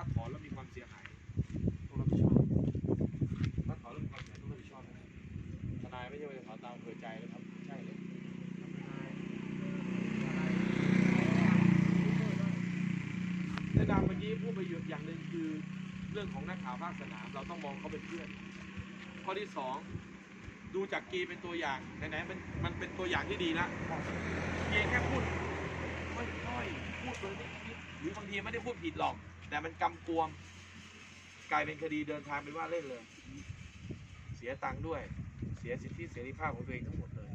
ถ้าถอนแล้วมีความเสียหายต้องรับผิดชอบถ้าถอนแล้วมีความเสียหายต้องรับผิดชอบนะครับทนายไม่ใช่ว่าจะถอนตามอำเภอใจนะครับใช่เลยแต่ดาเมื่อกี้พูดไปอยู่อย่างหนึ่งคือเรื่องของนักข่าวภาคสนาม เราต้องมองเขาเป็นเพื่อน ข้อที่สองดูจากกีเป็นตัวอย่างไหนๆมันมันเป็นตัวอย่างที่ดีนะเพียแค่พูดค่อยๆพูดเลยนิดหรือบางทีไม่ได้พูดผิดหรอก แต่มันกำกวม กลายเป็นคดีเดินทางเป็นว่าเล่นเลย เสียตังค์ด้วย เสียสิทธิเสรีภาพของตัวเองทั้งหมดเลย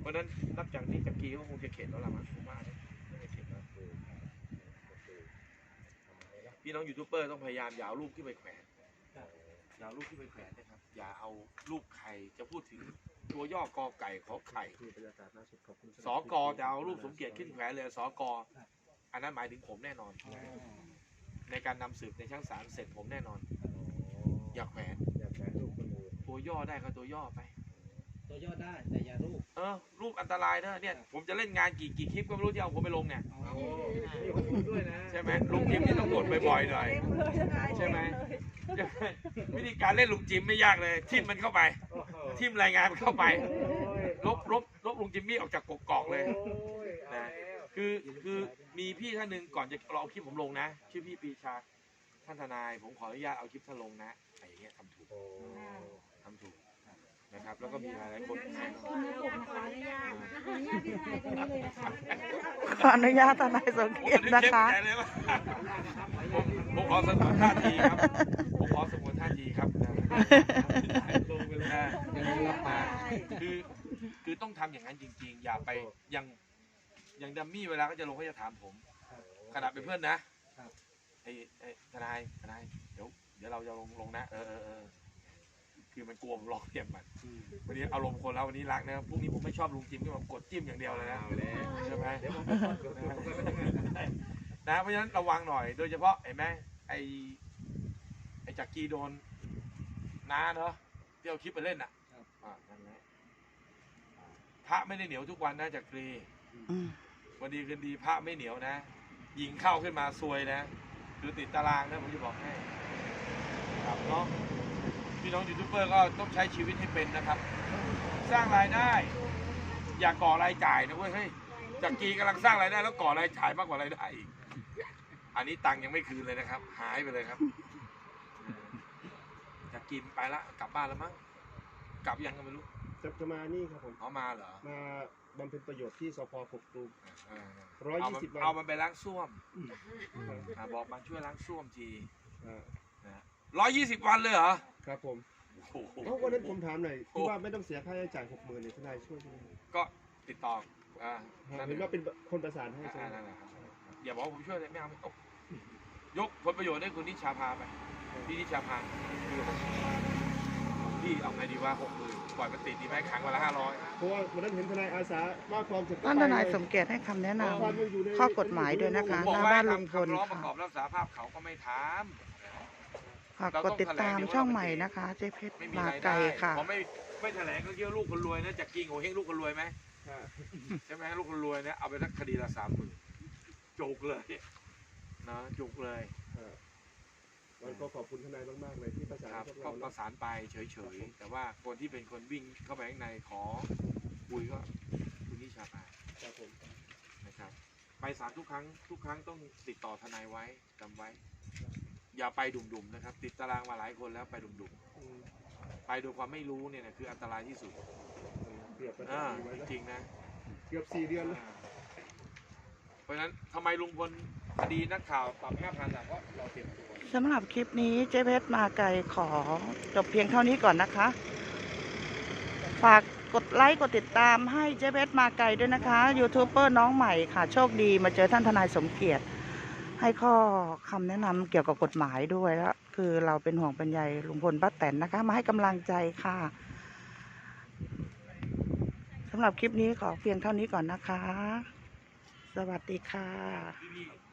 เพราะนั้นนับจากนี้จากกีก็คงจะเข็ดแล้วล่ะมั้งผมว่านะน่าจะเข็ดแล้วพี่น้องยูทูบเบอร์ต้องพยายามอย่าเอารูปขึ้นไปแขวนอย่าเอารูปขึ้นไปแขวนนะครับ อย่าเอารูปใครจะพูดถึงตัวย่อกอไก่ขอไข่คือกาศล่าสุดขอบคุณสอกอจะเอารูปสมเกียรติขึ้นแขวนเลยสอกออันนั้นหมายถึงผมแน่นอน ในการนำสืบในชั้นศาลเสร็จผมแน่นอน อย่าแขวนอยากแชร์รูปคนอื่นตัวย่อได้ก็ตัวย่อไป ตัวย่อได้แต่อย่ารูปเออ รูปอันตรายนะเนี่ย ผมจะเล่นงานกี่กี่คลิปก็ไม่รู้ที่เอาผมไปลงเนี่ย เอามีข้อมูลด้วยนะใช่ไหมลุงจิมนี่ต้องกดบ่อยๆหน่อย ใช่ไหมใช่ไหมวิธีการเล่นลุงจิมไม่ยากเลย ทิมมันเข้าไป โอ้โหทิมรายงานมันเข้าไป โอ้ยลบลบลบลุงจิมมี่ออกจากกกอกเลย โอ้ยเอาแล้ว คือคือมีพี่ท่านหนึ่งก่อนจะเราเอาคลิปผมลงนะ ชื่อพี่ปรีชาท่านทนาย ผมขออนุญาตเอาคลิปท่านลงนะอะไรอย่างเงี้ยทำถูกโอ้ทำถูกนะครับ แล้วก็มีหลายๆคนขออนุญาตขออนุญาตขออนุญาตพี่ชายตรงนี้เลยนะคะขออนุญาตทนายสมเกียรตินะคะผมผมขอสงวนท่าทีครับผมขอสงวนท่าทีครับลงไปเลยนะยังไม่รับปากคือคือต้องทำอย่างนั้นจริง ๆ อย่าไปยัง อย่างดัมมี่เวลาเขาจะลงเขาจะถามผม ขนาดเป็นเพื่อนนะครับ ไอ้ไอ้ทนายทนายเดี๋ยวเดี๋ยวเราจะลงลงนะเออเออเออคือมันกลัวผมลองเทียมมันวันนี้อารมณ์คนแล้ววันนี้รักนะพรุ่งนี้ผมไม่ชอบลุงจิ้มก็แบบกดจิ้มอย่างเดียวเลยนะเอาแล้วใช่ไหมเดี๋ยวผมไปก่อนเดี๋ยวผมไปเป็นยังไงนะเพราะฉะนั้นระวังหน่อยโดยเฉพาะเห็นไหมไอ้ไอ้จักรีโดนน้าเนาะที่เอาคลิปไปเล่นอะอ่านั่นแหละพระไม่ได้เหนียวทุกวันนะจักรีอืม วันดีคืนดีพระไม่เหนียวนะยิงเข้าขึ้นมาซวยนะคือติดตารางนะผมจะบอกให้ครับเนาะพี่น้องยูทูบเบอร์ก็ต้องใช้ชีวิตให้เป็นนะครับ สร้างรายได้ อย่าก่อรายจ่ายนะเว้ยเฮ้ยจากกีกำลังสร้างรายได้แล้วก่อรายจ่ายมากกว่ารายได้อีกอันนี้ตังค์ยังไม่คืนเลยนะครับ หายไปเลยครับจากกินไปละกลับบ้านแล้วมั้งกลับยังก็ไม่รู้จะจะมานี่ครับผมเอามาเหรอมา บำเพ็ญประโยชน์ที่สพกกตูมเออร้อยเอายี่มันสิบวันเอามันไปล้างส้วมครับอะบอกมันช่วยล้างส้วมทีอ่าร้อยยี่สิบวันเลยเหรอครับผมโอ้โหเอ้าวันนั้นผมถามหน่อยโอ้ที่ว่าไม่ต้องเสียค่าใช้จ่ายหกหมื่นเนี่ยทนายช่วยใช่ไหมก็ติดต่ออ่านั่นเห็นว่าเป็นคนประสานให้ใช่อ่าไหมนั่นแหละครับอย่าบอกว่าผมช่วยเลยไม่เอาไม่เอายกผลประโยชน์ให้คุณนิชาพาไปพี่นิชาพา พี่เอาไงดีว่าหกหมื่นปล่อยมันติดดีไหมขังวันละห้าร้อยเพราะว่าวันนั้นเห็นทนายอาสาว่าความเสร็จก็ท่านไปทนายเลยสมเกียรติให้คำแนะนความยังอยู่ในำข้อกฎหมายด้วยนะคะบอกหน้าว่าบ้านให้ลุงพทำลคำร้องประค่ะกอบรับสารภาพเขาก็ไม่ทฝากกดติดตามช่องใหม่นะคะเจ๊เพชรำไม่มีมารายไกลได้ค่ะพอไม่ไม่แถลงก็เกี่ยวลูกคนรวยนะจากกิงโงเฮงลูกคนรวยไหมค่ะใช่ไหมลูกคนรวยเนี่ยเอาไปสักคดีละสามหมื่นจุกเลยนะจุกเลย ค่ะวันก็ขอบคุณทนายมากๆเลยที่ประสานครับพวกก็เราประเนาะ สานไปเฉยๆ แต่ว่าคนที่เป็นคนวิ่งเข้าไปข้างในขอคุยก็คุณนิชาพาครับผมนะครับ ไปศาลทุกครั้งทุกครั้งต้องติดต่อทนายไว้จำไว้ อย่าไปดุ่มๆนะครับ ติดตารางมาหลายคนแล้วไปดุ่มอืมๆ ไปโดยความไม่รู้เนี่ยนะคืออันตรายที่สุดเกือบประอ่าสานไว้แล้วจริงๆนะ เกือบสี่เดือนแล้วอ่าเพราะฉะนั้นทำไมลุงพล คดีนักข่าวปรับห้าพันเพราะเราเตรียมตัวสำหรับคลิปนี้เจ๊เพชรมาไกลขอจบเพียงเท่านี้ก่อนนะคะ ฝากกดไลค์กดติดตามให้เจ๊เพชรมาไกลด้วยนะคะยูทูบเบอร์น้องใหม่ค่ะ โชคดีมาเจอท่านทนายสมเกียรติ ให้ข้อคำแนะนำเกี่ยวกับกฎหมายด้วยแล้วคือเราเป็นห่วงเป็นใยลุงพลป้าแตนนะคะ มาให้กำลังใจค่ะสำหรับคลิปนี้ขอเพียงเท่านี้ก่อนนะคะ สวัสดีค่ะที่นี่